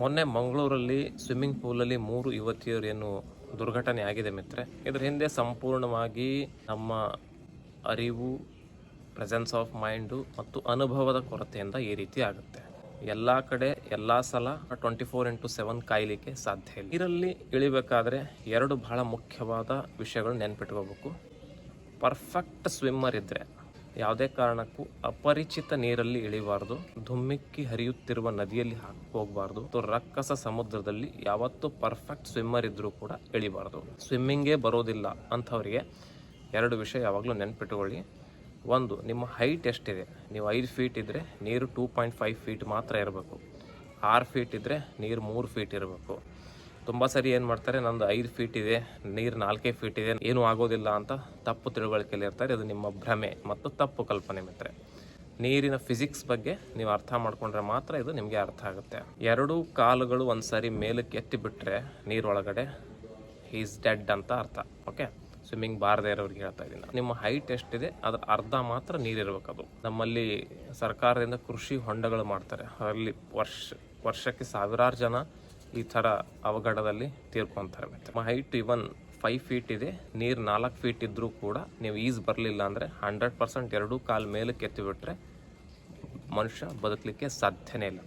ಮೊನ್ನೆ ಮಂಗಳೂರಲ್ಲಿ ಸ್ವಿಮ್ಮಿಂಗ್ ಪೂಲಲ್ಲಿ ಮೂರು ಯುವತಿಯರು ಏನು ದುರ್ಘಟನೆ ಆಗಿದೆ ಮಿತ್ರೆ ಇದರ ಹಿಂದೆ ಸಂಪೂರ್ಣವಾಗಿ ನಮ್ಮ ಅರಿವು ಪ್ರೆಸೆನ್ಸ್ ಆಫ್ ಮೈಂಡು ಮತ್ತು ಅನುಭವದ ಕೊರತೆಯಿಂದ ಈ ರೀತಿ ಆಗುತ್ತೆ. ಎಲ್ಲ ಕಡೆ, ಎಲ್ಲ ಸಲ ಟ್ವೆಂಟಿ ಫೋರ್ ಇಂಟು ಸೆವೆನ್ ಕಾಯಲಿಕ್ಕೆ ಸಾಧ್ಯ ಇಲ್ಲ. ಇದರಲ್ಲಿ ಇಳಿಬೇಕಾದ್ರೆ ಎರಡು ಬಹಳ ಮುಖ್ಯವಾದ ವಿಷಯಗಳು ನೆನ್ಪಿಟ್ಕೋಬೇಕು. ಪರ್ಫೆಕ್ಟ್ ಸ್ವಿಮ್ಮರ್ ಇದ್ದರೆ ಯಾವುದೇ ಕಾರಣಕ್ಕೂ ಅಪರಿಚಿತ ನೀರಲ್ಲಿ ಇಳಿಬಾರ್ದು. ಧುಮ್ಮಿಕ್ಕಿ ಹರಿಯುತ್ತಿರುವ ನದಿಯಲ್ಲಿ ಹೋಗಬಾರ್ದು. ರಕ್ಕಸ ಸಮುದ್ರದಲ್ಲಿ ಯಾವತ್ತೂ ಪರ್ಫೆಕ್ಟ್ ಸ್ವಿಮ್ಮರ್ ಇದ್ದರೂ ಕೂಡ ಇಳಿಬಾರ್ದು. ಸ್ವಿಮ್ಮಿಂಗೇ ಬರೋದಿಲ್ಲ ಅಂಥವರಿಗೆ ಎರಡು ವಿಷಯ ಯಾವಾಗಲೂ ನೆನ್ಪಿಟ್ಕೊಳ್ಳಿ. ಒಂದು, ನಿಮ್ಮ ಹೈಟ್ ಎಷ್ಟಿದೆ? ನೀವು ಐದು ಫೀಟ್ ಇದ್ದರೆ ನೀರು ಟೂ ಪಾಯಿಂಟ್ ಫೈವ್ ಫೀಟ್ ಮಾತ್ರ ಇರಬೇಕು. ಆರು ಫೀಟ್ ಇದ್ದರೆ ನೀರು ಮೂರು ಫೀಟ್ ಇರಬೇಕು. ತುಂಬ ಸರಿ ಏನು ಮಾಡ್ತಾರೆ, ನಂದು ಐದು ಫೀಟ್ ಇದೆ, ನೀರು ನಾಲ್ಕೇ ಫೀಟ್ ಇದೆ, ಏನು ಆಗೋದಿಲ್ಲ ಅಂತ ತಪ್ಪು ತಿಳುವಳಿಕೆಯಲ್ಲಿ ಇರ್ತಾರೆ. ಅದು ನಿಮ್ಮ ಭ್ರಮೆ ಮತ್ತು ತಪ್ಪು ಕಲ್ಪನೆ ಮಿತ್ರೆ ನೀರಿನ ಫಿಸಿಕ್ಸ್ ಬಗ್ಗೆ ನೀವು ಅರ್ಥ ಮಾಡ್ಕೊಂಡ್ರೆ ಮಾತ್ರ ಇದು ನಿಮಗೆ ಅರ್ಥ ಆಗುತ್ತೆ. ಎರಡೂ ಕಾಲುಗಳು ಒಂದು ಸಾರಿ ಮೇಲಕ್ಕೆ ಎತ್ತಿ ಬಿಟ್ಟರೆ ನೀರೊಳಗಡೆ ಈಸ್ ಡೆಡ್ ಅಂತ ಅರ್ಥ ಓಕೆ ಸ್ವಿಮ್ಮಿಂಗ್ ಬಾರದೇ ಇರೋರಿಗೆ ಹೇಳ್ತಾ ಇದ್ದೀನಿ. ನಿಮ್ಮ ಹೈಟ್ ಎಷ್ಟಿದೆ, ಅದ್ರ ಅರ್ಧ ಮಾತ್ರ ನೀರಿರ್ಬೇಕು ಅದು ನಮ್ಮಲ್ಲಿ ಸರ್ಕಾರದಿಂದ ಕೃಷಿ ಹೊಂಡಗಳು ಮಾಡ್ತಾರೆ. ಅಲ್ಲಿ ವರ್ಷ, ವರ್ಷಕ್ಕೆ ಸಾವಿರಾರು ಜನ ಈ ಥರ ಅವಘಡದಲ್ಲಿ ತೀರ್ಕೊಂತಾರೆ ನಮ್ಮ ಹೈಟ್ ಇವನ್ ಫೈವ್ ಫೀಟ್ ಇದೆ. ನೀರು ನಾಲ್ಕು ಫೀಟ್ ಇದ್ದರೂ ಕೂಡ ನೀವು ಈಸ್ ಬರಲಿಲ್ಲ ಅಂದರೆ ಹಂಡ್ರೆಡ್ ಪರ್ಸೆಂಟ್ ಎರಡೂ ಕಾಲು ಮೇಲಕ್ಕೆ ಎತ್ತಿಬಿಟ್ರೆ ಮನುಷ್ಯ ಬದುಕಲಿಕ್ಕೆ ಸಾಧ್ಯನೇ ಇಲ್ಲ.